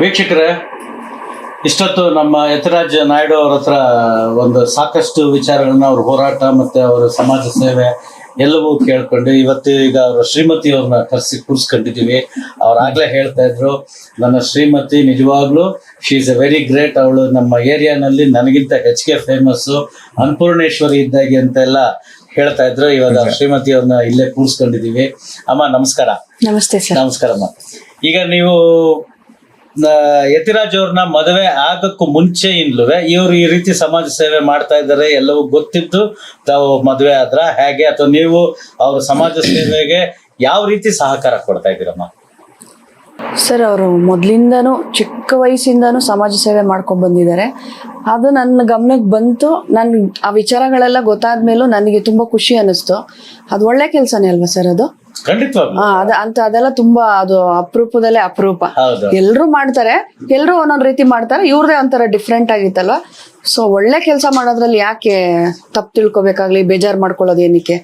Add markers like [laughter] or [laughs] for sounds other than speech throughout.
ವೀಕ್ಷಕರೇ ಇಷ್ಟೊತ್ತು ನಮ್ಮ ಯತಿರಾಜ್ ನಾಯ್ಡು ಅವ್ರ ಹತ್ರ ಒಂದು ಸಾಕಷ್ಟು ವಿಚಾರಗಳನ್ನ ಅವ್ರ ಹೋರಾಟ ಮತ್ತೆ ಅವರ ಸಮಾಜ ಸೇವೆ ಎಲ್ಲವೂ ಕೇಳ್ಕೊಂಡು ಇವತ್ತು ಈಗ ಅವರ ಶ್ರೀಮತಿ ಅವ್ರನ್ನ ಕರೆಸಿ ಕೂರಿಸ್ಕೊಂಡಿದ್ದೀವಿ. ಅವ್ರು ಆಗ್ಲೇ ಹೇಳ್ತಾ ಇದ್ರು ನನ್ನ ಶ್ರೀಮತಿ ನಿಜವಾಗ್ಲೂ she is a very great ಅವಳು. ನಮ್ಮ ಏರಿಯಾನಲ್ಲಿ ನನಗಿಂತ ಹೆಚ್ಚಿಗೆ ಫೇಮಸ್ಸು ಅನ್ನಪೂರ್ಣೇಶ್ವರಿ ಇದ್ದಾಗೆ ಅಂತೆಲ್ಲ ಹೇಳ್ತಾ ಇದ್ರು. ಇವಾಗ ಅವ್ರ ಶ್ರೀಮತಿ ಅವ್ರನ್ನ ಇಲ್ಲೇ ಕೂರಿಸ್ಕೊಂಡಿದ್ದೀವಿ. ಅಮ್ಮ ನಮಸ್ಕಾರ. ನಮಸ್ತೆ ನಮಸ್ಕಾರ ಅಮ್ಮ. ಈಗ ನೀವು ಯತಿರಾಜ್ ಅವ್ರನ್ನ ಮದುವೆ ಆಗಕ್ಕೂ ಮುಂಚೆ ಇಂದ್ಲು ಇವ್ರು ಈ ರೀತಿ ಸಮಾಜ ಸೇವೆ ಮಾಡ್ತಾ ಇದ್ದಾರೆ, ಎಲ್ಲವೂ ಗೊತ್ತಿದ್ದು ತಾವು ಮದುವೆ ಆದ್ರ ಹೇಗೆ? ಅಥವಾ ನೀವು ಅವ್ರ ಸಮಾಜ ಸೇವೆಗೆ ಯಾವ ರೀತಿ ಸಹಕಾರ ಕೊಡ್ತಾ ಇದ್ದೀರಮ್ಮ? ಸರ್, ಅವರು ಮೊದಲಿಂದನೂ, ಚಿಕ್ಕ ವಯಸ್ಸಿಂದನೂ ಸಮಾಜ ಸೇವೆ ಮಾಡ್ಕೊಂಡು ಬಂದಿದ್ದಾರೆ. ಅದು ನನ್ನ ಗಮನಕ್ಕೆ ಬಂತು. ನನ್ನ ಆ ವಿಚಾರಗಳೆಲ್ಲ ಗೊತ್ತಾದ ಮೇಲೂ ನನಗೆ ತುಂಬ ಖುಷಿ ಅನಿಸ್ತು ಅದು ಒಳ್ಳೆ ಕೆಲಸನೇ ಅಲ್ವಾ ಸರ್ ಅದು? ಹಾ ಅದ ಅಂತ ಅದೆಲ್ಲ ತುಂಬಾ ಅದು ಅಪರೂಪದಲ್ಲೇ ಅಪರೂಪ. ಎಲ್ರು ಮಾಡ್ತಾರೆ. ಎಲ್ರು ಒಂದೊಂದ್ ರೀತಿ ಮಾಡ್ತಾರೆ. ಇವ್ರದೇ ಒಂಥರ ಡಿಫ್ರೆಂಟ್ ಆಗಿತ್ತಲ್ವಾ? ಸೊ ಒಳ್ಳೆ ಕೆಲಸ ಮಾಡೋದ್ರಲ್ಲಿ ಯಾಕೆ ತಪ್ಪು ತಿಳ್ಕೊಬೇಕಾಗ್ಲಿ ಬೇಜಾರ್ ಮಾಡ್ಕೊಳ್ಳೋದು ಏನಕ್ಕೆ?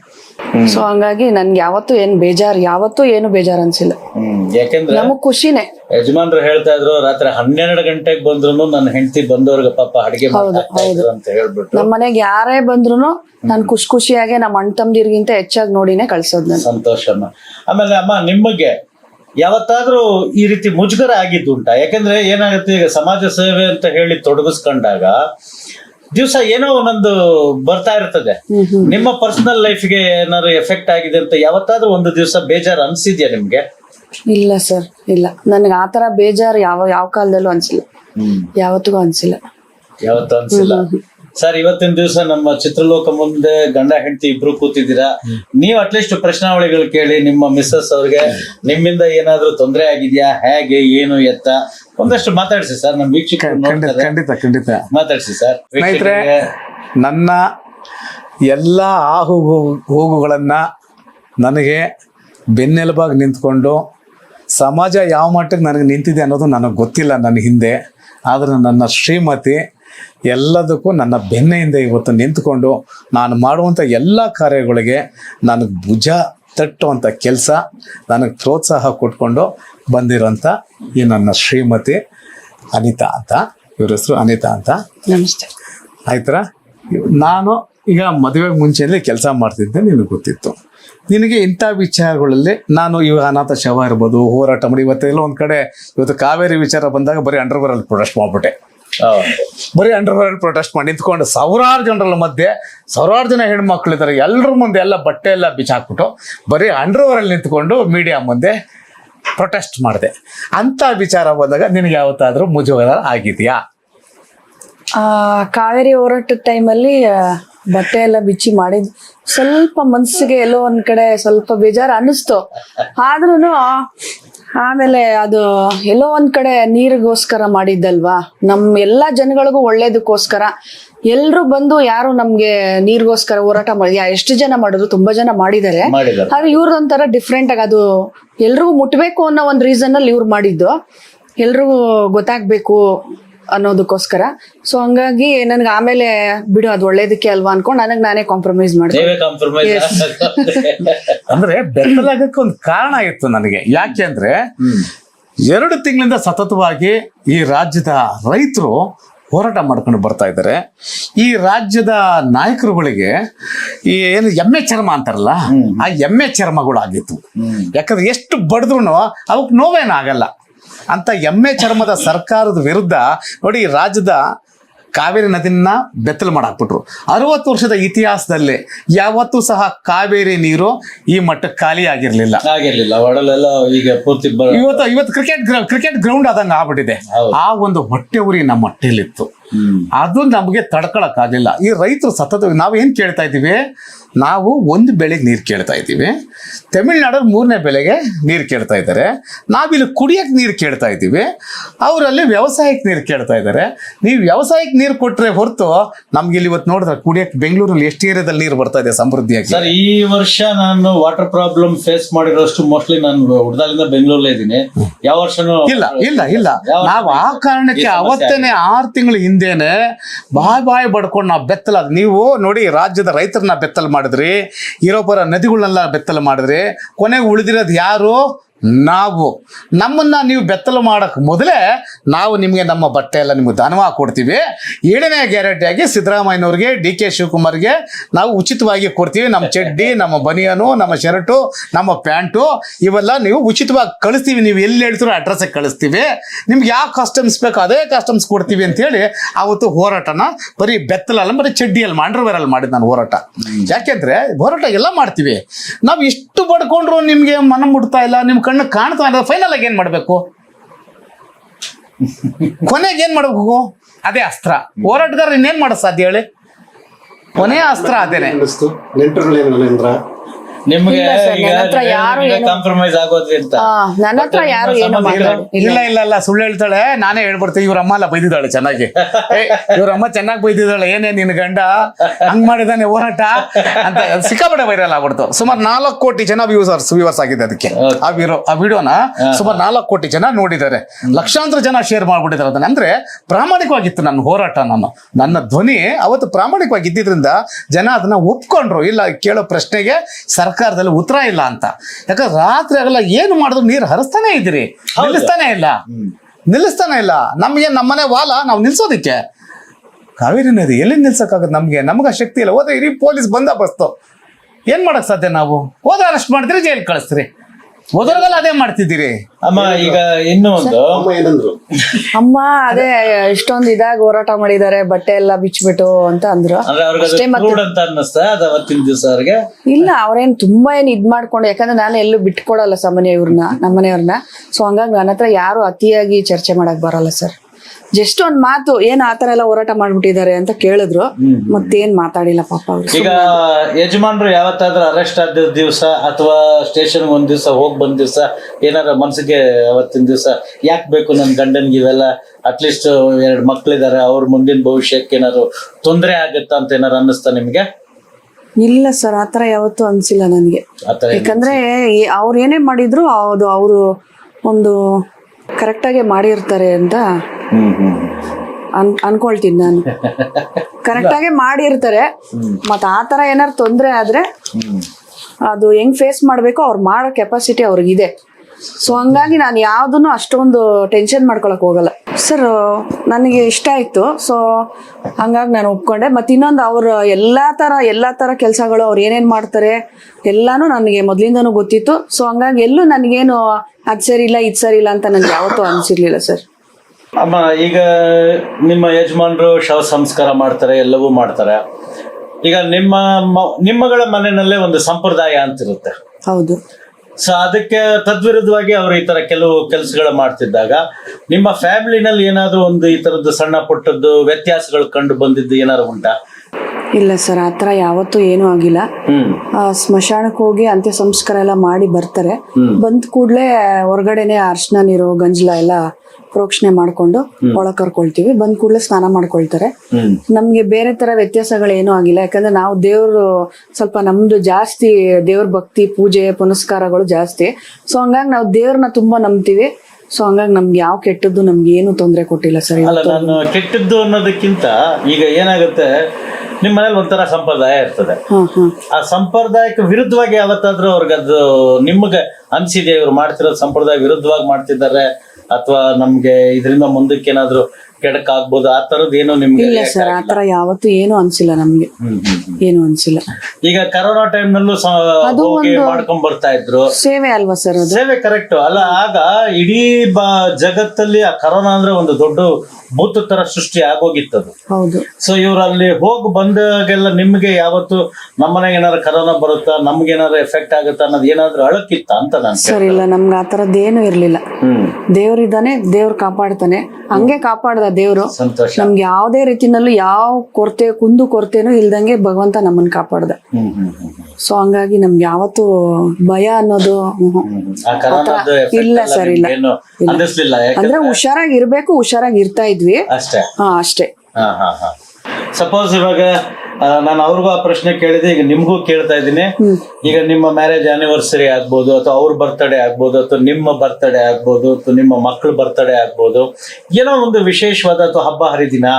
ಸೊ ಹಂಗಾಗಿ ನನ್ಗೆ ಯಾವತ್ತು ಏನ್ ಬೇಜಾರ್ ಯಾವತ್ತು ಏನು ಬೇಜಾರ್ ಅನ್ಸಿಲ್ಲ. ಹ್ಮ್. ಯಾಕೆಂದ್ರೆ ನಮಗ್ ಖುಷಿನೇ. ಯಜಮಾನ್ರು ಹೇಳ್ತಾ ಇದ್ರು ರಾತ್ರಿ ಹನ್ನೆರಡು ಗಂಟೆಗೆ ಬಂದ್ರು ನನ್ನ ಹೆಂಡತಿ ಬಂದವ್ರಿಗೆ ಪಾಪ ಅಡಿಗೆ ಮಾಡ್ತಾ ಇದ್ರು ಅಂತ ಹೇಳ್ಬಿಟ್ಟು. ನಮ್ಮ ಮನೆಗೆ ಯಾರೇ ಬಂದ್ರು ನಾನು ಖುಷಿ ಖುಷಿಯಾಗೆ ನಮ್ಮ ಅಣ್ಣ ತಮ್ಮದಿರ್ಗಿಂತ ಹೆಚ್ಚಾಗಿ ನೋಡಿನೇ ಕಳ್ಸೋದ್ ಸಂತೋಷ ಸಂತೋಷಮ್ಮ ಆಮೇಲೆ ಅಮ್ಮ ನಿಮಗೆ ಯಾವತ್ತಾದ್ರೂ ಈ ರೀತಿ ಮುಜುಗರ ಆಗಿದ್ದುಂಟಾ? ಯಾಕಂದ್ರೆ ಏನಾಗುತ್ತೆ ಈಗ ಸಮಾಜ ಸೇವೆ ಅಂತ ಹೇಳಿ ತೊಡಗಿಸ್ಕೊಂಡಾಗ ದಿವಸ ಏನೋ ಒಂದೊಂದು ಬರ್ತಾ ಇರ್ತದೆ. ನಿಮ್ಮ ಪರ್ಸನಲ್ ಲೈಫ್ಗೆ ಏನಾದ್ರು ಎಫೆಕ್ಟ್ ಆಗಿದೆ ಅಂತ ಯಾವತ್ತಾದ್ರೂ ಒಂದು ದಿವಸ ಬೇಜಾರು ಅನ್ಸಿದ್ಯಾ ನಿಮ್ಗೆ? ಇಲ್ಲ ಸರ್ ಇಲ್ಲ. ನನಗೆ ಆತರ ಬೇಜಾರು ಯಾವ ಯಾವ ಕಾಲದಲ್ಲೂ ಅನ್ಸಿಲ್ಲ. ಯಾವತ್ತಿಗೂ ಅನ್ಸಿಲ್ಲ. ಯಾವತ್ತೂ ಅನ್ಸಿಲ್ಲ. ಸರ್ ಇವತ್ತಿನ ದಿವಸ ನಮ್ಮ ಚಿತ್ರಲೋಕ ಮುಂದೆ ಗಂಡ ಹೆಂಡತಿ ಇಬ್ರು ಕೂತಿದ್ದೀರಾ? ನೀವು ಅಟ್ಲೀಸ್ಟ್ ಪ್ರಶ್ನಾವಳಿಗಳು ಕೇಳಿ ನಿಮ್ಮ ಮಿಸ್ಸಸ್ ಅವ್ರಿಗೆ ನಿಮ್ಮಿಂದ ಏನಾದ್ರೂ ತೊಂದರೆ ಆಗಿದ್ಯಾ? ಹೇಗೆ ಏನು ಎತ್ತ? ಒಂದಷ್ಟು ಮಾತಾಡ್ಸಿ ಸರ್ ನಮ್ಮ ವೀಕ್ಷಕರು ಖಂಡಿತ ನೋಡ್ತಾರೆ. ಖಂಡಿತ ಖಂಡಿತ. ಮಾತಾಡ್ಸಿ ಸರ್ ಸ್ನೇಹಿತರೆ ವೀಕ್ಷಕರಿಗೆ ನನ್ನ ಎಲ್ಲ ಆಹು ಹೋಗುಗಳನ್ನ ನನಗೆ ಬೆನ್ನೆಲುಬಾಗಿ ನಿಂತ್ಕೊಂಡು ಸಮಾಜ ಯಾವ ಮಟ್ಟಕ್ಕೆ ನನಗೆ ನಿಂತಿದೆ ಅನ್ನೋದು ನನಗೆ ಗೊತ್ತಿಲ್ಲ ನನ್ನ ಹಿಂದೆ. ಆದರೆ ನನ್ನ ಶ್ರೀಮತಿ ಎಲ್ಲದಕ್ಕೂ ನನ್ನ ಬೆನ್ನೆಯಿಂದ ಇವತ್ತು ನಿಂತ್ಕೊಂಡು ನಾನು ಮಾಡುವಂಥ ಎಲ್ಲ ಕಾರ್ಯಗಳಿಗೆ ನನಗೆ ಭುಜ ತಟ್ಟುವಂಥ ಕೆಲಸ ನನಗೆ ಪ್ರೋತ್ಸಾಹ ಕೊಟ್ಕೊಂಡು ಬಂದಿರೋಂಥ ಈ ನನ್ನ ಶ್ರೀಮತಿ ಅನಿತಾ ಅಂತ. ಇವ್ರ ಹೆಸರು ಅನಿತಾ ಅಂತ. ನಮಸ್ತೆ. ಆಯ್ತರ? ನಾನು ಈಗ ಮದುವೆಗೆ ಮುಂಚೆಯಲ್ಲಿ ಕೆಲಸ ಮಾಡ್ತಿದ್ದೆ ನಿನಗೆ ಗೊತ್ತಿತ್ತು. ನಿನಗೆ ಇಂಥ ವಿಚಾರಗಳಲ್ಲಿ ನಾನು ಇವಾಗ ಅನಾಥ ಶವ ಇರ್ಬೋದು ಹೋರಾಟ ಮಾಡಿ ಇವತ್ತೆಲ್ಲ ಒಂದು ಕಡೆ ಇವತ್ತು ಕಾವೇರಿ ವಿಚಾರ ಬಂದಾಗ ಬರೀ ಅಂಡರ್ವರಲ್ಲಿ ಪ್ರೊಟೆಸ್ಟ್ ಮಾಡ್ಬಿಟ್ಟೆ. ಬರೀ ಅಂಡರ್ವರಲ್ಲಿ ಪ್ರೊಟೆಸ್ಟ್ ಮಾಡಿ ನಿಂತ್ಕೊಂಡು ಸಾವಿರಾರು ಜನರ ಮಧ್ಯೆ ಸಾವಿರಾರು ಜನ ಹೆಣ್ಮಕ್ಳಿದ್ದಾರೆ ಎಲ್ಲರ ಮುಂದೆ ಎಲ್ಲ ಬಟ್ಟೆ ಎಲ್ಲ ಬಿಚ್ಚಾಕ್ಬಿಟ್ಟು ಬರೀ ಅಂಡರ್ವರಲ್ಲಿ ನಿಂತ್ಕೊಂಡು ಮೀಡಿಯಾ ಮುಂದೆ ಪ್ರೊಟೆಸ್ಟ್ ಮಾಡಿದೆ. ಅಂತ ವಿಚಾರ ಬಂದಾಗ ನಿನಗೆ ಯಾವತ್ತಾದರೂ ಮುಜುಗರ ಆಗಿದೆಯಾ? ಕಾವೇರಿ ಹೋರಾಟದ ಟೈಮಲ್ಲಿ ಬಟ್ಟೆ ಎಲ್ಲ ಬಿಚ್ಚಿ ಮಾಡಿದ್ ಸ್ವಲ್ಪ ಮನ್ಸಿಗೆ ಎಲ್ಲೋ ಒಂದ್ ಕಡೆ ಸ್ವಲ್ಪ ಬೇಜಾರು ಅನ್ನಿಸ್ತು. ಆದ್ರೂನು ಆಮೇಲೆ ಅದು ಎಲ್ಲೋ ಒಂದ್ ಕಡೆ ನೀರಿಗೋಸ್ಕರ ಮಾಡಿದ್ದಲ್ವಾ? ನಮ್ ಎಲ್ಲಾ ಜನಗಳಿಗೂ ಒಳ್ಳೇದಕ್ಕೋಸ್ಕರ. ಎಲ್ರು ಬಂದು ಯಾರು ನಮ್ಗೆ ನೀರಿಗೋಸ್ಕರ ಹೋರಾಟ ಮಾಡಿ ಎಷ್ಟು ಜನ ಮಾಡಿದ್ರು ತುಂಬಾ ಜನ ಮಾಡಿದ್ದಾರೆ. ಮಾಡಿದ್ದಾರೆ. ಆದ್ರೆ ಇವ್ರದೊಂಥರ ಡಿಫ್ರೆಂಟ್ ಆಗಿ ಅದು ಎಲ್ರಿಗೂ ಮುಟ್ಬೇಕು ಅನ್ನೋ ಒಂದ್ ರೀಸನ್ ಅಲ್ಲಿ ಇವ್ರು ಮಾಡಿದ್ದು. ಎಲ್ರಿಗೂ ಗೊತ್ತಾಗ್ಬೇಕು. ಅನ್ನೋದಕ್ಕೋಸ್ಕರ. ಸೊ ಹಂಗಾಗಿ ನನ್ಗೆ ಆಮೇಲೆ ಬಿಡು ಅದು ಒಳ್ಳೇದಕ್ಕೆ ಅಲ್ವಾ ಅನ್ಕೊಂಡು ನನಗೆ ನಾನೇ ಕಾಂಪ್ರಮೈಸ್ ಮಾಡಿದೆ. ನೀವೇ ಕಾಂಪ್ರಮೈಸ್ [laughs] ಅಂದ್ರೆ ಬೆತ್ತಲಾಗಕ್ಕೆ ಒಂದು ಕಾರಣ ಇತ್ತು ನನಗೆ. ಯಾಕೆ ಅಂದ್ರೆ ಎರಡು ತಿಂಗಳಿಂದ ಸತತವಾಗಿ ಈ ರಾಜ್ಯದ ರೈತರು ಹೋರಾಟ ಮಾಡ್ಕೊಂಡು ಬರ್ತಾ ಇದ್ದಾರೆ. ಈ ರಾಜ್ಯದ ನಾಯಕರುಗಳಿಗೆ ಈ ಏನು ಎಮ್ಮೆ ಚರ್ಮ ಅಂತಾರಲ್ಲ ಆ ಎಮ್ಮೆ ಚರ್ಮಗಳು ಆಗಿತ್ತು ಯಾಕಂದ್ರೆ ಎಷ್ಟು ಬಡಿದ್ರು ಅವಕ್ಕೆ ನೋವೇನಾಗಲ್ಲ ಅಂತ ಎಮ್ಮೆ ಚರ್ಮದ ಸರ್ಕಾರದ ವಿರುದ್ಧ ನೋಡಿ ರಾಜ್ಯದ ಕಾವೇರಿ ನದಿನ ಬೆತ್ತಲು ಮಾಡಾಕ್ಬಿಟ್ರು. ಅರವತ್ತು ವರ್ಷದ ಇತಿಹಾಸದಲ್ಲಿ ಯಾವತ್ತೂ ಸಹ ಕಾವೇರಿ ನೀರು ಈ ಮಟ್ಟಕ್ಕೆ ಖಾಲಿ ಆಗಿರ್ಲಿಲ್ಲ. ಆಗಿರ್ಲಿಲ್ಲ. ಒಡಲೆಲ್ಲ ಈಗ ಪೂರ್ತಿ ಇವತ್ತು ಇವತ್ತು ಕ್ರಿಕೆಟ್ ಕ್ರಿಕೆಟ್ ಗ್ರೌಂಡ್ ಆದಂಗೆ ಆಗ್ಬಿಟ್ಟಿದೆ. ಆ ಒಂದು ಹೊಟ್ಟೆ ಉರಿ ನಮ್ಮ ಹೊಟ್ಟೆಲಿತ್ತು ಹ್ಮ್. ಅದು ನಮಗೆ ತಡ್ಕೊಳಕ್ಕಾಗಲಿಲ್ಲ ಈ ರೈತರು ಸತತ ನಾವು ಏನು ಕೇಳ್ತಾ ಇದ್ದೀವಿ? ನಾವು ಒಂದು ಬೆಳೆಗೆ ನೀರು ಕೇಳ್ತಾ ಇದ್ದೀವಿ. ತಮಿಳ್ನಾಡಲ್ಲಿ ಮೂರನೇ ಬೆಳೆಗೆ ನೀರು ಕೇಳ್ತಾ ಇದ್ದಾರೆ. ನಾವಿಲ್ಲಿ ಕುಡಿಯೋಕ್ಕೆ ನೀರು ಕೇಳ್ತಾ ಇದ್ದೀವಿ. ಅವರಲ್ಲಿ ವ್ಯವಸಾಯಕ್ಕೆ ನೀರು ಕೇಳ್ತಾ ಇದ್ದಾರೆ. ನೀವು ವ್ಯವಸಾಯಕ್ಕೆ ನೀರು ಕೊಟ್ಟರೆ ಹೊರತು ನಮ್ಗೆ ಇಲ್ಲಿ ಇವತ್ತು ನೋಡಿದ್ರೆ ಕುಡಿಯಕ್ಕೆ ಬೆಂಗಳೂರಲ್ಲಿ ಎಷ್ಟು ಏರಿಯಾದಲ್ಲಿ ನೀರು ಬರ್ತಾ ಇದೆ ಸಮೃದ್ಧಿಯಾಗಿ. ಸರ್ ಈ ವರ್ಷ ನಾನು ವಾಟರ್ ಪ್ರಾಬ್ಲಮ್ ಫೇಸ್ ಮಾಡಿರೋಷ್ಟು ಮೋಸ್ಟ್ಲಿ ನಾನು ಹುಡ್ದಾಲಿಂದ ಬೆಂಗಳೂರಲ್ಲೇ ಇದ್ದೀನಿ. ಯಾವ ವರ್ಷನೂ ಇಲ್ಲ ಇಲ್ಲ ಇಲ್ಲ. ನಾವು ಆ ಕಾರಣಕ್ಕೆ ಅವತ್ತೇನೆ ಆರು ತಿಂಗಳ ಹಿಂದೆನೆ ಬಾಯ್ ಬಾಯ್ ಬಡ್ಕೊಂಡು ನಾವು ಬೆತ್ತಲ ನೀವು ನೋಡಿ ರಾಜ್ಯದ ರೈತರನ್ನ ಬೆತ್ತಲ್ ಮಾಡಿದ್ರಿ ಇರೋಬರ ನದಿಗಳನ್ನೆಲ್ಲ ಬೆತ್ತಲ್ ಮಾಡಿದ್ರಿ, ಕೊನೆಗೆ ಉಳಿದಿರೋದು ಯಾರು? ನಾವು ನಮ್ಮನ್ನ ನೀವು ಬೆತ್ತಲು ಮಾಡಕ್ ಮೊದಲೇ ನಾವು ನಿಮಗೆ ನಮ್ಮ ಬಟ್ಟೆ ಎಲ್ಲ ನಿಮ್ಗೆ ದಾನವಾಗಿ ಕೊಡ್ತೀವಿ. ಏಳನೇ ಗ್ಯಾರಂಟಿಯಾಗಿ ಸಿದ್ದರಾಮಯ್ಯನವ್ರಿಗೆ ಡಿ ಕೆ ಶಿವಕುಮಾರ್ಗೆ ನಾವು ಉಚಿತವಾಗಿ ಕೊಡ್ತೀವಿ. ನಮ್ಮ ಚಡ್ಡಿ ನಮ್ಮ ಬನಿಯನು ನಮ್ಮ ಶರ್ಟು ನಮ್ಮ ಪ್ಯಾಂಟು ಇವೆಲ್ಲ ನೀವು ಉಚಿತವಾಗಿ ಕಳಿಸ್ತೀವಿ. ನೀವು ಎಲ್ಲಿ ಹೇಳ್ತೀರೋ ಅಡ್ರೆಸ್ಗೆ ಕಳಿಸ್ತೀವಿ. ನಿಮ್ಗೆ ಯಾವ ಕಸ್ಟಮ್ಸ್ ಬೇಕು ಅದೇ ಕಸ್ಟಮ್ಸ್ ಕೊಡ್ತೀವಿ ಅಂತೇಳಿ ಅವತ್ತು ಹೋರಾಟನ ಬರೀ ಬೆತ್ತಲಲ್ಲ ಬರೀ ಚಡ್ಡಿಯಲ್ಲಿ ಅಂಡರ್ವೇರಲ್ಲಿ ಮಾಡಿದ್ದು ನಾನು ಹೋರಾಟ. ಯಾಕೆಂದ್ರೆ ಹೋರಾಟ ಎಲ್ಲ ಮಾಡ್ತೀವಿ. ನಾವು ಇಷ್ಟು ಬಡ್ಕೊಂಡ್ರು ನಿಮಗೆ ಮನ ಮುಡ್ತಾ ಇಲ್ಲ ನಿಮ್ ಕಣ್ಣು ಕಾಣ್ತಾ ಇರೋದು ಫೈನಲ್ ಆಗಿ ಏನ್ ಮಾಡ್ಬೇಕು? ಕೊನೆಗೆ ಏನ್ ಮಾಡ್ಬೇಕು ಅದೇ ಅಸ್ತ್ರ. ಹೋರಾಟಗಾರ ಇನ್ನೇನ್ ಮಾಡೋದು ಸಾಧ್ಯ ಹೇಳಿ? ಕೊನೆಯ ಅಸ್ತ್ರ ಅದೇನೆ. ನೆಂಟರುಗಳೇನು ನಿಮ್ಗೆ ಇಲ್ಲ ಈಗ ಯಾರು ಕಾಂಪ್ರಮೈಸ್ ನನ್ನ ಹತ್ರ ಯಾರು ಏನು ಇಲ್ಲ. ಇಲ್ಲ ಇಲ್ಲ ಸುಳ್ಳು ಹೇಳ್ತಾಳೆ ನಾನೇ ಹೇಳ್ಬಿಡ್ತೀನಿ ಇವ್ರ ಅಮ್ಮ ಎಲ್ಲ ಬೈದಿದ್ದಾಳೆ ಚೆನ್ನಾಗಿ. ಇವ್ರ ಅಮ್ಮ ಚೆನ್ನಾಗಿ ಬೈದಿದ್ದಾಳೆ ಏನೇ ನಿನ್ ಗಂಡ ಹಂಗ್ ಮಾಡಿದಾನೆ ಹೋರಾಟ ಅಂತ ಸಿಕ್ಕಾಪಟ್ಟೆ ವೈರಲ್ ಆಗ್ಬಿಡ್ತು. ಸುಮಾರು ನಾಲ್ಕು ಕೋಟಿ ಜನ ವ್ಯೂಸರ್ಸ್ ವ್ಯೂವರ್ಸ್ ಆಗಿದೆ ಅದಕ್ಕೆ. ಆ ವಿರೋ ಆ ವಿಡಿಯೋನ ಸುಮಾರು ನಾಲ್ಕು ಕೋಟಿ ಜನ ನೋಡಿದ್ದಾರೆ. ಲಕ್ಷಾಂತರ ಜನ ಶೇರ್ ಮಾಡ್ಬಿಟ್ಟಿದ್ದಾರೆ ಅದನ್ನ. ಅಂದ್ರೆ ಪ್ರಾಮಾಣಿಕವಾಗಿತ್ತು ನನ್ನ ಹೋರಾಟ ನಾನು. ನನ್ನ ಧ್ವನಿ ಅವತ್ತು ಪ್ರಾಮಾಣಿಕವಾಗಿ ಇದ್ದಿದ್ರಿಂದ ಜನ ಅದನ್ನ ಒಪ್ಕೊಂಡ್ರು. ಇಲ್ಲ ಕೇಳೋ ಪ್ರಶ್ನೆಗೆ ಸರ್ಕಾರದಲ್ಲಿ ಉತ್ತರ ಇಲ್ಲ ಅಂತ. ಯಾಕಂದ್ರೆ ರಾತ್ರಿ ಆಗಲ್ಲ ಏನು ಮಾಡಿದ್ರು ನೀರು ಹರಿಸ್ತಾನೆ ಇದ್ರಿ ನಿಲ್ಲಿಸ್ತಾನೆ ಇಲ್ಲ. ನಿಲ್ಲಿಸ್ತಾನೆ ಇಲ್ಲ. ನಮ್ಗೆ ನಮ್ಮನೆ ವಾಲ ನಾವು ನಿಲ್ಸೋದಿಕ್ಕೆ. ಕಾವೇರಿ ನದಿ ಎಲ್ಲಿ ನಿಲ್ಸಕ್ಕಾಗತ್ತೆ ನಮ್ಗೆ? ನಮ್ಗೆ ಶಕ್ತಿ ಇಲ್ಲ. ಹೋದ್ರೆ ಇಡೀ ಪೊಲೀಸ್ ಬಂದೋಬಸ್ತು. ಏನ್ ಮಾಡಕ್ ಸಾಧ್ಯ ನಾವು? ಹೋದ್ರೆ ಅರೆಸ್ಟ್ ಮಾಡಿದ್ರೆ ಜೈಲ್ ಕಳಿಸ್ತೀರಿ ಹೋದ್ರಾಗಲ್ಲ ಅದೇ ಮಾಡ್ತಿದ್ದೀರಿ. ಅಮ್ಮ ಈಗ ಇನ್ನೂ ಒಂದು. ಅಮ್ಮ ಏನಂದ್ರು? ಅಮ್ಮ ಅದೇ ಇಷ್ಟೊಂದು ಇದಾಗ ಹೋರಾಟ ಮಾಡಿದ್ದಾರೆ ಬಟ್ಟೆ ಎಲ್ಲ ಬಿಚ್ಬಿಟ್ಟು ಅಂತ ಅಂದ್ರು. ಅಂದ್ರೆ ಅವ್ರಿಗೆ ಅಷ್ಟೇ ಅದು ಮತ್ತೆ ಕ್ರೂಡ್ ಅಂತ ಅನ್ನಿಸ್ತಾ ಅದ ಅವತ್ತಿನ ದಿವಸ ಅವ್ರಿಗೆ? ಇಲ್ಲ ಅವ್ರೇನ್ ತುಂಬಾ ಏನ್ ಇದ್ ಮಾಡ್ಕೊಂಡು ಯಾಕಂದ್ರೆ ನಾನು ಎಲ್ಲೂ ಬಿಟ್ಕೊಡಲ್ಲ ಸಾಮಾನ್ಯ ಇವ್ರನ್ನ ನಮ್ಮನೆಯವ್ರನ್ನ. ಸೊ ಹಂಗಾಗಿ ನನ್ನ ಹತ್ರ ಯಾರು ಅತಿಯಾಗಿ ಚರ್ಚೆ ಮಾಡಕ್ ಬರಲ್ಲ ಸರ್. ಜಸ್ಟ್ ಒಂದ್ ಮಾತು ಏನ್ ಆತರ ಎಲ್ಲ ಹೋರಾಟ ಮಾಡ್ಬಿಟ್ಟಿದ್ದಾರೆ ಅಂತ ಕೇಳಿದ್ರು. ಮತ್ತೇನ್ ಮಾತಾಡಿಲ್ಲ ಪಾಪ ಅವ್ರು. ಈಗ ಯಜಮಾನ್ರು ಯಾವತ್ತಾದ್ರೂ ಅರೆಸ್ಟ್ ಆದ ದಿವಸ ಅಥವಾ ಸ್ಟೇಷನ್ ಒಂದ್ ದಿವಸ ಹೋಗ್ ಬಂದ ದಿವಸ ಏನಾರ ಮನ್ಸಿಗೆ ಅವತ್ತಿನ ದಿವಸ ಯಾಕೆ ಬೇಕು ನನ್ನ ಗಂಡನ್ಗೆ ಇವೆಲ್ಲ? ಅಟ್ಲೀಸ್ಟ್ ಎರಡು ಮಕ್ಳಿದಾರೆ ಅವ್ರ ಮುಂದಿನ ಭವಿಷ್ಯಕ್ಕೆ ಏನಾದ್ರು ತೊಂದರೆ ಆಗುತ್ತಾ ಅಂತ ಏನಾರ ಅನ್ನಿಸ್ತಾ ನಿಮ್ಗೆ? ಇಲ್ಲ ಸರ್ ಆತರ ಯಾವತ್ತೂ ಅನ್ಸಿಲ್ಲ ನನ್ಗೆ. ಆತರ ಯಾಕಂದ್ರೆ ಈ- ಅವ್ರು ಏನೇ ಮಾಡಿದ್ರು ಅದು ಅವರು ಒಂದು ಕರೆಕ್ಟಾಗೆ ಮಾಡಿರ್ತಾರೆ ಅಂತ ಅನ್ ಅನ್ಕೊಳ್ತೀನಿ ನಾನು. [laughs] ಕರೆಕ್ಟಾಗೆ ಮಾಡಿರ್ತಾರೆ ಮತ್ತ ಆ ತರ ಏನಾರು ತೊಂದರೆ ಆದ್ರೆ ಅದು ಹೆಂಗ್ ಫೇಸ್ ಮಾಡ್ಬೇಕು ಅವ್ರು ಮಾಡೋ ಕೆಪಾಸಿಟಿ ಅವ್ರಿಗಿದೆ. ಸೊ ಹಂಗಾಗಿ ನಾನು ಯಾವ್ದನ್ನು ಅಷ್ಟೊಂದು ಟೆನ್ಷನ್ ಮಾಡ್ಕೊಳಕ್ ಹೋಗಲ್ಲ. ಸರ್ ನನಗೆ ಇಷ್ಟ ಆಯ್ತು. ಸೊ ಹಂಗಾಗಿ ನಾನು ಒಪ್ಕೊಂಡೆ. ಮತ್ತೆ ಇನ್ನೊಂದು ಅವ್ರ ಎಲ್ಲಾ ತರ ಎಲ್ಲಾ ತರ ಕೆಲಸಗಳು ಅವ್ರು ಏನೇನ್ ಮಾಡ್ತಾರೆ ಎಲ್ಲಾನು ನನಗೆ ಮೊದಲಿಂದನೂ ಗೊತ್ತಿತ್ತು. ಸೊ ಹಂಗಾಗಿ ಎಲ್ಲೂ ನನಗೇನು ಅದು ಸರಿ ಇಲ್ಲ ಇದು ಸರಿ ಇಲ್ಲ ಅಂತ ನನ್ಗೆ ಯಾವತ್ತೂ ಅನ್ಸಿರ್ಲಿಲ್ಲ ಸರ್ ಅಮ್ಮ ಈಗ ನಿಮ್ಮ ಯಜಮಾನರು ಶವ ಸಂಸ್ಕಾರ ಮಾಡ್ತಾರೆ ಎಲ್ಲವೂ ಮಾಡ್ತಾರೆ. ಈಗ ನಿಮ್ಮ ಮ- ನಿಮ್ಮಗಳ ಮನೆಯಲ್ಲೇ ಒಂದು ಸಂಪ್ರದಾಯ ಅಂತಿರುತ್ತೆ. ಹೌದು. ಸೊ ಅದಕ್ಕೆ ತದ್ವಿರುದ್ಧವಾಗಿ ಅವರು ಈ ತರ ಕೆಲವು ಕೆಲಸಗಳು ಮಾಡ್ತಿದ್ದಾಗ ನಿಮ್ಮ ಫ್ಯಾಮಿಲಿನಲ್ಲಿ ಏನಾದರೂ ಒಂದು ಈ ತರದ್ದು ಸಣ್ಣ ಪುಟ್ಟದ್ದು ವ್ಯತ್ಯಾಸಗಳು ಕಂಡು ಬಂದಿದ್ದು ಏನಾದ್ರು ಉಂಟಾ? ಇಲ್ಲ ಸರ್ ಆ ಥರ ಯಾವತ್ತೂ ಏನೂ ಆಗಿಲ್ಲ. ಹ್ಮ್. ಆ, ಸ್ಮಶಾನಕ್ಕೆ ಹೋಗಿ ಅಂತ್ಯ ಸಂಸ್ಕಾರ ಎಲ್ಲ ಮಾಡಿ ಬರ್ತಾರೆ. ಬಂದ ಕೂಡಲೇ ಹೊರಗಡೆನೆ ಅರ್ಶನ ನೀರು ಗಂಜಲ ಎಲ್ಲ ಪ್ರೋಕ್ಷಣೆ ಮಾಡ್ಕೊಂಡು ಒಳ ಕರ್ಕೊಳ್ತೀವಿ. ಬಂದ್ ಕೂಡಲೇ ಸ್ನಾನ ಮಾಡ್ಕೊಳ್ತಾರೆ. ನಮ್ಗೆ ಬೇರೆ ತರ ವ್ಯತ್ಯಾಸಗಳೇನೂ ಆಗಿಲ್ಲ. ಯಾಕಂದ್ರೆ ನಾವು ದೇವ್ರು ಸ್ವಲ್ಪ ನಮ್ದು ಜಾಸ್ತಿ ದೇವ್ರ ಭಕ್ತಿ ಪೂಜೆ ಪುನಸ್ಕಾರಗಳು ಜಾಸ್ತಿ. ಸೊ ಹಂಗಾಗಿ ನಾವು ದೇವ್ರನ್ನ ತುಂಬಾ ನಂಬ್ತೀವಿ. ಸೊ ಹಂಗಾಗಿ ನಮ್ಗೆ ಯಾವ ಕೆಟ್ಟದ್ದು ನಮ್ಗೆ ಏನು ತೊಂದರೆ ಕೊಟ್ಟಿಲ್ಲ ಸರ್ ಅಲ್ಲ ನಾನು ಕೆಟ್ಟದ್ದು ಅನ್ನೋದಕ್ಕಿಂತ ಈಗ ಏನಾಗುತ್ತೆ ನಿಮ್ಮ ಮನೇಲಿ ಒಂಥರ ಸಂಪ್ರದಾಯ ಇರ್ತದೆ. ಆ ಸಂಪ್ರದಾಯಕ್ಕೆ ವಿರುದ್ಧವಾಗಿ ಯಾವತ್ತಾದ್ರೂ ಅವ್ರಿಗೆ ಅದು ನಿಮ್ಗೆ ಅನ್ಸಿದೆ ಇವ್ರು ಮಾಡ್ತಿರೋ ಸಂಪ್ರದಾಯ ವಿರುದ್ಧವಾಗಿ ಮಾಡ್ತಿದ್ದಾರೆ. ಅಥವಾ ನಮ್ಗೆ ಇದರಿಂದ ಮುಂದಕ್ಕೆ ಏನಾದ್ರು ಕೆಡಕಾಗ್ಬೋದು ಆ ತರದ್ ಏನು ನಿಮ್ಗೆ ಇಲ್ಲ ಸರ್ ಆ ತರ ಯಾವತ್ತು ಏನು ಅನ್ಸಿಲ್ಲ ನಮ್ಗೆ. ಏನು ಅನ್ಸಿಲ್ಲ. ಈಗ ಕರೋನಾ ಟೈಮ್ ನಲ್ಲೂ ಸ- ಹೋಗಿ ಮಾಡ್ಕೊಂಡ್ ಬರ್ತಾ ಇದ್ರು. ಸೇವೆ ಅಲ್ವಾ ಸರ್ ಅದು? ಸೇವೆ ಕರೆಕ್ಟ್ ಅಲ್ಲ ಆಗ ಇಡೀ ಬ ಜಗತ್ತಲ್ಲಿ ಆ ಕರೋನಾ ಅಂದ್ರೆ ಒಂದು ದೊಡ್ಡ ಭೂತ ತರ ಸೃಷ್ಟಿ ಆಗೋಗಿತ್ತದು ಹೌದು. ಸೊ ಇವ್ರು ಅಲ್ಲಿ ಹೋಗಿ ಬಂದಾಗೆಲ್ಲ ನಿಮ್ಗೆ ಯಾವತ್ತು ನಮ್ಮನೆಗೆ ಏನಾದ್ರು ಕರೋನಾ ಬರುತ್ತಾ ನಮ್ಗೆ ಏನಾದ್ರು ಎಫೆಕ್ಟ್ ಆಗುತ್ತಾ ಅನ್ನೋದು ಏನಾದ್ರು ಅಳಕಿತ್ತ ಅಂತ ನಾನು ಸರ್ ಇಲ್ಲ ನಮ್ಗೆ ಆ ಥರದ್ದೇನು ಇರ್ಲಿಲ್ಲ. ಹ್ಮ್. ದೇವ್ರಿದ್ದಾನೆ ದೇವ್ರು ಕಾಪಾಡ್ತಾನೆ. ಹಂಗೆ ಕಾಪಾಡ್ದ ದೇವ್ರು. ನಮ್ಗೆ ಯಾವುದೇ ರೀತಿನಲ್ಲೂ ಯಾವ ಕೊರತೆ ಕುಂದು ಕೊರತೆನೂ ಇಲ್ದಂಗೆ ಭಗವಂತ ನಮ್ಮನ್ನ ಕಾಪಾಡ್ದ. ಸೊ ಹಂಗಾಗಿ ನಮ್ಗೆ ಯಾವತ್ತು ಭಯ ಅನ್ನೋದು ಇಲ್ಲ ಸರ್, ಇಲ್ಲ. ಅಂದ್ರೆ ಹುಷಾರಾಗಿ ಇರ್ಬೇಕು ಹುಷಾರಾಗಿ ಇರ್ತಾ ಇದ್ವಿ. ಅಷ್ಟೇ. ಸಪೋಸ್ ಇವಾಗ ನಾನು ಅವ್ರಿಗೂ ಆ ಪ್ರಶ್ನೆ ಕೇಳಿದೆ ಈಗ ನಿಮ್ಗೂ ಕೇಳ್ತಾ ಇದ್ದೀನಿ. ಈಗ ನಿಮ್ಮ ಮ್ಯಾರೇಜ್ ಆನಿವರ್ಸರಿ ಆಗ್ಬೋದು ಅಥವಾ ಅವ್ರ ಬರ್ತ್ಡೇ ಆಗ್ಬೋದು ಅಥವಾ ನಿಮ್ಮ ಬರ್ತ್ಡೇ ಆಗ್ಬೋದು ಅಥವಾ ನಿಮ್ಮ ಮಕ್ಕಳ ಬರ್ತ್ಡೇ ಆಗ್ಬೋದು ಏನೋ ಒಂದು ವಿಶೇಷವಾದ ಅಥವಾ ಹಬ್ಬ ಹರಿದಿನ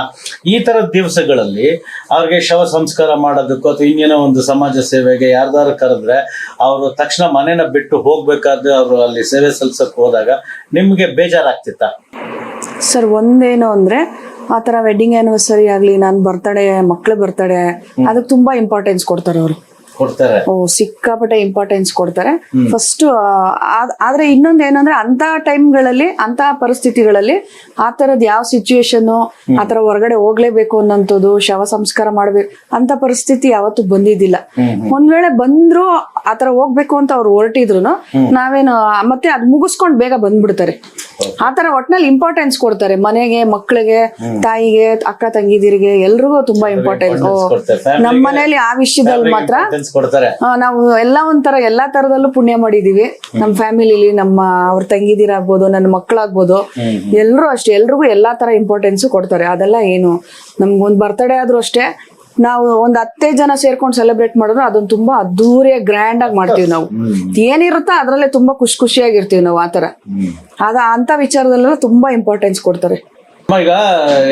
ಈ ತರದ ದಿವಸಗಳಲ್ಲಿ ಅವ್ರಿಗೆ ಶವ ಸಂಸ್ಕಾರ ಮಾಡೋದಕ್ಕೂ ಅಥವಾ ಇನ್ನೇನೋ ಒಂದು ಸಮಾಜ ಸೇವೆಗೆ ಯಾರ್ದಾರು ಕರೆದ್ರೆ ಅವರು ತಕ್ಷಣ ಮನೇನ ಬಿಟ್ಟು ಹೋಗ್ಬೇಕಾದ್ರೆ ಅವರು ಅಲ್ಲಿ ಸೇವೆ ಸಲ್ಸಕ್ ಹೋದಾಗ ನಿಮ್ಗೆ ಬೇಜಾರಾಗ್ತಿತ್ತ? ಸರ್ ಒಂದೇನು ಅಂದ್ರೆ ಆ ತರ ವೆಡ್ಡಿಂಗ್ ಆನಿವರ್ಸರಿ ಆಗ್ಲಿ ನಾನು ಬರ್ತಡೇ ಮಕ್ಳ ಬರ್ತಡೇ ಅದಕ್ಕೆ ತುಂಬಾ ಇಂಪಾರ್ಟೆನ್ಸ್ ಕೊಡ್ತಾರೆ ಅವರು. ಓ ಸಿಕ್ಕಾಪಟ್ಟೆ ಇಂಪಾರ್ಟೆನ್ಸ್ ಕೊಡ್ತಾರೆ. ಫಸ್ಟ್ ಆದ್ರೆ ಇನ್ನೊಂದ್ ಏನಂದ್ರೆ ಅಂತ ಟೈಮ್ಗಳಲ್ಲಿ ಅಂತ ಪರಿಸ್ಥಿತಿಗಳಲ್ಲಿ ಆ ತರದ್ ಯಾವ ಸಿಚುಯೇಷನ್ ಆ ತರ ಹೊರಗಡೆ ಹೋಗ್ಲೇಬೇಕು ಅನ್ನೋಂಥದ್ದು ಶವ ಸಂಸ್ಕಾರ ಮಾಡ್ಬೇಕು ಅಂತ ಪರಿಸ್ಥಿತಿ ಯಾವತ್ತೂ ಬಂದಿದ್ದಿಲ್ಲ. ಒಂದ್ ವೇಳೆ ಬಂದ್ರು ಆತರ ತರ ಹೋಗ್ಬೇಕು ಅಂತ ಅವ್ರು ಹೊರಟಿದ್ರು ನಾವೇನು ಮತ್ತೆ ಅದ್ ಮುಗಿಸ್ಕೊಂಡ್ ಬೇಗ ಬಂದ್ಬಿಡ್ತಾರೆ. ಆ ತರ ಒಟ್ನಲ್ಲಿ ಇಂಪಾರ್ಟೆನ್ಸ್ ಕೊಡ್ತಾರೆ. ಮನೆಗೆ ಮಕ್ಕಳಿಗೆ ತಾಯಿಗೆ ಅಕ್ಕ ತಂಗಿದಿರಿಗೆ ಎಲ್ರಿಗೂ ತುಂಬಾ ಇಂಪಾರ್ಟೆನ್ಸ್ ನಮ್ಮ ಮನೇಲಿ ಆ ವಿಷಯದಲ್ಲಿ ಮಾತ್ರ ನಾವು ಎಲ್ಲ ಒಂಥರ ಎಲ್ಲಾ ತರದಲ್ಲೂ ಪುಣ್ಯ ಮಾಡಿದೀವಿ. ನಮ್ಮ ಫ್ಯಾಮಿಲಿಲಿ ನಮ್ಮ ಅವ್ರ ತಂಗಿದಿರಾಗ್ಬೋದು ನನ್ನ ಮಕ್ಕಳಾಗ್ಬೋದು. ಎಲ್ರು ಅಷ್ಟೇ ಎಲ್ರಿಗೂ ಎಲ್ಲಾ ತರ ಇಂಪಾರ್ಟೆನ್ಸ್ ಕೊಡ್ತಾರೆ. ಅದೆಲ್ಲ ಏನು ನಮ್ಗೊಂದ್ ಬರ್ತಡೇ ಆದ್ರೂ ಅಷ್ಟೇ ನಾವು ಒಂದ್ ಹತ್ತೇ ಜನ ಸೇರ್ಕೊಂಡು ಸೆಲೆಬ್ರೇಟ್ ಮಾಡಿದ್ರು ಅದನ್ನ ತುಂಬಾ ಅದ್ದೂರಿಯ ಗ್ರ್ಯಾಂಡ್ ಆಗಿ ಮಾಡ್ತೀವಿ ನಾವು. ಏನಿರುತ್ತೋ ಅದ್ರಲ್ಲೇ ತುಂಬಾ ಖುಷಿ ಖುಷಿಯಾಗಿರ್ತೀವಿ ನಾವು ಆತರ ಅದ ಅಂತ ವಿಚಾರದಲ್ಲೆಲ್ಲ ತುಂಬಾ ಇಂಪಾರ್ಟೆನ್ಸ್ ಕೊಡ್ತಾರೆ. ಈಗ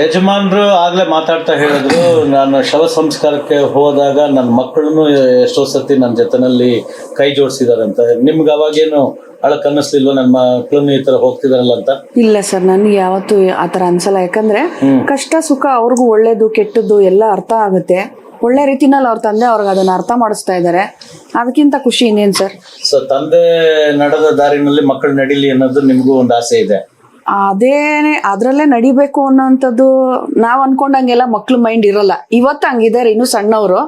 ಯಜಮಾನ್ರು ಆಗ್ಲೇ ಮಾತಾಡ್ತಾ ಹೇಳಿದ್ರು ನಾನು ಶವ ಸಂಸ್ಕಾರಕ್ಕೆ ಹೋದಾಗ ನನ್ನ ಮಕ್ಕಳನ್ನು ಎಷ್ಟೋ ಸತಿ ನನ್ನ ಜೊತೆನಲ್ಲಿ ಕೈ ಜೋಡಿಸಿದಾರೆ ಅಂತ. ನಿಮ್ಗೆ ಅವಾಗೇನು ಅಳಕ್ ಅನ್ನಿಸ್ಲಿಲ್ವ? ನನ್ನ ಮಕ್ಕಳನ್ನು ಈ ತರ ಹೋಗ್ತಿದಾರಲ್ಲ ಅಂತ? ಇಲ್ಲ ಸರ್ ನನ್ಗೆ ಯಾವತ್ತು ಆ ತರ ಅನ್ಸಲ್ಲ. ಯಾಕಂದ್ರೆ ಕಷ್ಟ ಸುಖ ಅವ್ರಿಗೂ ಒಳ್ಳೇದು ಕೆಟ್ಟದ್ದು ಎಲ್ಲ ಅರ್ಥ ಆಗುತ್ತೆ. ಒಳ್ಳೆ ರೀತಿನಲ್ಲಿ ಅವ್ರ ತಂದೆ ಅವ್ರಿಗೆ ಅದನ್ನ ಅರ್ಥ ಮಾಡಿಸ್ತಾ ಇದ್ದಾರೆ. ಅದಕ್ಕಿಂತ ಖುಷಿ ಇನ್ನೇನ್ ಸರ್? ಸೊ ತಂದೆ ನಡೆದ ದಾರಿನಲ್ಲಿ ಮಕ್ಕಳು ನಡೀಲಿ ಅನ್ನೋದು ನಿಮ್ಗೂ ಒಂದು ಆಸೆ ಇದೆ. ಅದೇನೆ ಅದ್ರಲ್ಲೇ ನಡಿಬೇಕು ಅನ್ನೋಂಥದ್ದು ನಾವ್ ಅನ್ಕೊಂಡಂಗೆಲ್ಲ ಮಕ್ಳು ಮೈಂಡ್ ಇರಲ್ಲ. ಇವತ್ತು ಹಂಗಿದ್ದಾರೆ ಇನ್ನು ಸಣ್ಣವರು.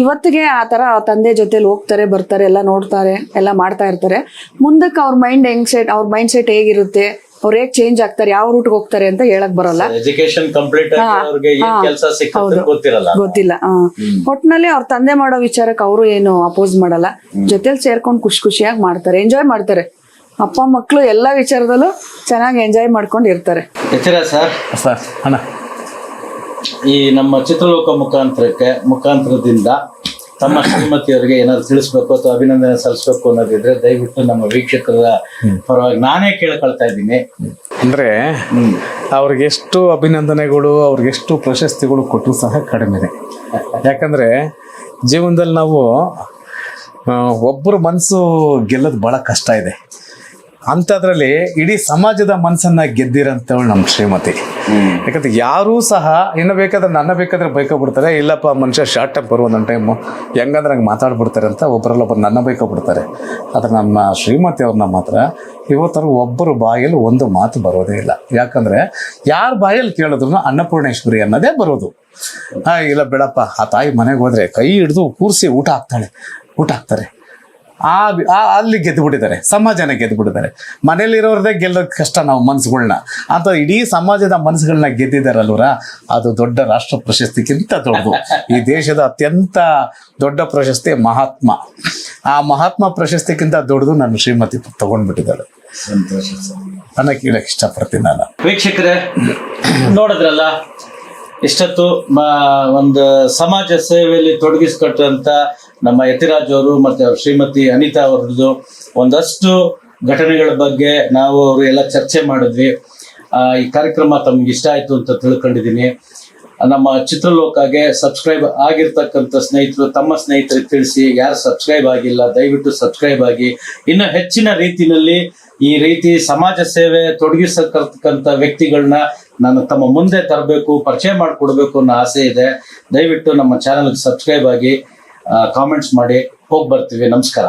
ಇವತ್ತಿಗೆ ಆ ತರ ತಂದೆ ಜೊತೆಲಿ ಹೋಗ್ತಾರೆ ಬರ್ತಾರೆ ಎಲ್ಲ ನೋಡ್ತಾರೆ ಎಲ್ಲ ಮಾಡ್ತಾ ಇರ್ತಾರೆ. ಮುಂದಕ್ಕೆ ಅವ್ರ ಮೈಂಡ್ ಹೆಂಗ್ ಸೆಟ್ ಅವ್ರ ಮೈಂಡ್ ಸೆಟ್ ಹೇಗಿರುತ್ತೆ ಅವ್ರು ಹೇಗ್ ಚೇಂಜ್ ಆಗ್ತಾರೆ ಯಾವ ರೂಟ್ಗೆ ಹೋಗ್ತಾರೆ ಅಂತ ಹೇಳಕ್ ಬರಲ್ಲ. ಎಜುಕೇಶನ್ ಕಂಪ್ಲೀಟ್ ಗೊತ್ತಿಲ್ಲ. ಒಟ್ನಲ್ಲಿ ಅವ್ರ ತಂದೆ ಮಾಡೋ ವಿಚಾರಕ್ಕೆ ಅವರು ಏನು ಅಪೋಸ್ ಮಾಡಲ್ಲ. ಜೊತೆಲಿ ಸೇರ್ಕೊಂಡು ಖುಷಿ ಖುಷಿಯಾಗಿ ಮಾಡ್ತಾರೆ ಎಂಜಾಯ್ ಮಾಡ್ತಾರೆ. ಅಪ್ಪ ಮಕ್ಕಳು ಎಲ್ಲ ವಿಚಾರದಲ್ಲೂ ಚೆನ್ನಾಗಿ ಎಂಜಾಯ್ ಮಾಡ್ಕೊಂಡು ಇರ್ತಾರೆ ಸರ್? ಸರ್ ಅಣ್ಣ. ಈ ನಮ್ಮ ಚಿತ್ರಲೋಕ ಮುಖಾಂತರಕ್ಕೆ ಮುಖಾಂತರದಿಂದ ತಮ್ಮ ಶ್ರೀಮತಿಯವರಿಗೆ ಏನಾದ್ರು ತಿಳಿಸ್ಬೇಕು ಅಥವಾ ಅಭಿನಂದನೆ ಸಲ್ಲಿಸ್ಬೇಕು ಅನ್ನೋದಿದ್ರೆ ದಯವಿಟ್ಟು ನಮ್ಮ ವೀಕ್ಷಕರ ಪರವಾಗಿ ನಾನೇ ಕೇಳ್ಕೊಳ್ತಾ ಇದ್ದೀನಿ. ಅಂದ್ರೆ ಅವ್ರಿಗೆಷ್ಟು ಅಭಿನಂದನೆಗಳು ಅವ್ರಿಗೆಷ್ಟು ಪ್ರಶಸ್ತಿಗಳು ಕೊಟ್ಟರು ಸಹ ಕಡಿಮೆನೆ. ಯಾಕಂದ್ರೆ ಜೀವನದಲ್ಲಿ ನಾವು ಒಬ್ಬರು ಒಬ್ಬರ ಮನಸ್ಸು ಗೆಲ್ಲೋದು ಬಹಳ ಕಷ್ಟ ಇದೆ. ಅಂಥದ್ರಲ್ಲಿ ಇಡೀ ಸಮಾಜದ ಮನಸ್ಸನ್ನ ಗೆದ್ದಿರಂತವಳು ನಮ್ಮ ಶ್ರೀಮತಿ. ಯಾಕಂದ್ರೆ ಯಾರೂ ಸಹ ಇನ್ನು ಬೇಕಾದ್ರೆ ನನ್ನ ಬೇಕಾದ್ರೆ ಬೈಕೋಬಿಡ್ತಾರೆ, ಇಲ್ಲಪ್ಪ ಮನುಷ್ಯ ಶಾರ್ಟ್ ಟೆಂಪರ್ ಒಂದೊಂದು ಟೈಮು ಹೆಂಗಂದ್ರೆ ಹಂಗೆ ಮಾತಾಡ್ಬಿಡ್ತಾರೆ ಅಂತ ಒಬ್ಬರಲ್ಲ ಒಬ್ಬರು ನನ್ನ ಬೈಕೋಬಿಡ್ತಾರೆ. ಆದರೆ ನಮ್ಮ ಶ್ರೀಮತಿ ಅವ್ರನ್ನ ಮಾತ್ರ ಇವತ್ತರ ಒಬ್ಬರು ಬಾಯಲ್ಲಿ ಒಂದು ಮಾತು ಬರೋದೇ ಇಲ್ಲ. ಯಾಕಂದ್ರೆ ಯಾರ ಬಾಯಲ್ಲಿ ಕೇಳಿದ್ರು ಅನ್ನಪೂರ್ಣೇಶ್ವರಿ ಅನ್ನೋದೇ ಬರೋದು. ಹಾಂ ಇಲ್ಲ ಬೇಡಪ್ಪ, ಆ ತಾಯಿ ಮನೆಗೆ ಹೋದ್ರೆ ಕೈ ಹಿಡಿದು ಕೂರಿಸಿ ಊಟ ಹಾಕ್ತಾಳೆ. ಊಟ ಹಾಕ್ತಾರೆ. ಆ ಅಲ್ಲಿ ಗೆದ್ದು ಬಿಟ್ಟಿದ್ದಾರೆ ಸಮಾಜನ ಗೆದ್ದು ಬಿಟ್ಟಿದ್ದಾರೆ ಮನೇಲಿರೋರದೇ ಗೆಲ್ಲೋದು ಕಷ್ಟ ನಾವು ಮನಸ್ಸುಗಳನ್ನ ಅಂತ ಇಡೀ ಸಮಾಜದ ಮನಸ್ಸುಗಳನ್ನ ಗೆದ್ದಿದ್ದಾರಲ್ವರ ಅದು ದೊಡ್ಡ ರಾಷ್ಟ್ರ ಪ್ರಶಸ್ತಿಗಿಂತ ದೊಡ್ಡದು. ಈ ದೇಶದ ಅತ್ಯಂತ ದೊಡ್ಡ ಪ್ರಶಸ್ತಿ ಮಹಾತ್ಮ. ಆ ಮಹಾತ್ಮ ಪ್ರಶಸ್ತಿಗಿಂತ ದೊಡ್ಡದು ನನ್ನ ಶ್ರೀಮತಿ ತಗೊಂಡ್ಬಿಟ್ಟಿದ್ದಾರೆ. ನನ್ನ ಕೇಳಕ್ ಇಷ್ಟಪಡ್ತೀನಿ ನಾನು. ವೀಕ್ಷಕರೇ, ನೋಡಿದ್ರಲ್ಲ, ಇಷ್ಟೊತ್ತು ಒಂದು ಸಮಾಜ ಸೇವೆಯಲ್ಲಿ ತೊಡಗಿಸ್ಕೊಟ್ಟಂತ ನಮ್ಮ ಯತಿರಾಜ್ ಅವರು ಮತ್ತೆ ಅವ್ರ ಶ್ರೀಮತಿ ಅನಿತಾ ಅವ್ರದ್ದು ಒಂದಷ್ಟು ಘಟನೆಗಳ ಬಗ್ಗೆ ನಾವು ಅವರು ಎಲ್ಲ ಚರ್ಚೆ ಮಾಡಿದ್ವಿ. ಈ ಕಾರ್ಯಕ್ರಮ ತಮ್ಗೆ ಇಷ್ಟ ಆಯ್ತು ಅಂತ ತಿಳ್ಕೊಂಡಿದ್ದೀನಿ. ನಮ್ಮ ಚಿತ್ರಲೋಕಗೆ ಸಬ್ಸ್ಕ್ರೈಬ್ ಆಗಿರ್ತಕ್ಕಂಥ ಸ್ನೇಹಿತರು, ತಮ್ಮ ಸ್ನೇಹಿತರಿಗೆ ತಿಳಿಸಿ, ಯಾರು ಸಬ್ಸ್ಕ್ರೈಬ್ ಆಗಿಲ್ಲ, ದಯವಿಟ್ಟು ಸಬ್ಸ್ಕ್ರೈಬ್ ಆಗಿ. ಇನ್ನು ಹೆಚ್ಚಿನ ರೀತಿಯಲ್ಲಿ ಈ ರೀತಿ ಸಮಾಜ ಸೇವೆ ತೊಡಗಿಸತಕ್ಕಂಥ ವ್ಯಕ್ತಿಗಳನ್ನ ನಾನು ತಮ್ಮ ಮುಂದೆ ತರಬೇಕು, ಪರಿಚಯ ಮಾಡಿಕೊಡ್ಬೇಕು ಅನ್ನೋ ಆಸೆ ಇದೆ. ದಯವಿಟ್ಟು ನಮ್ಮ ಚಾನಲ್ಗೆ ಸಬ್ಸ್ಕ್ರೈಬ್ ಆಗಿ. ಕಾಮೆಂಟ್ಸ್ ಮಾಡಿ ಹೋಗಿ ಬರ್ತೀವಿ ನಮಸ್ಕಾರ.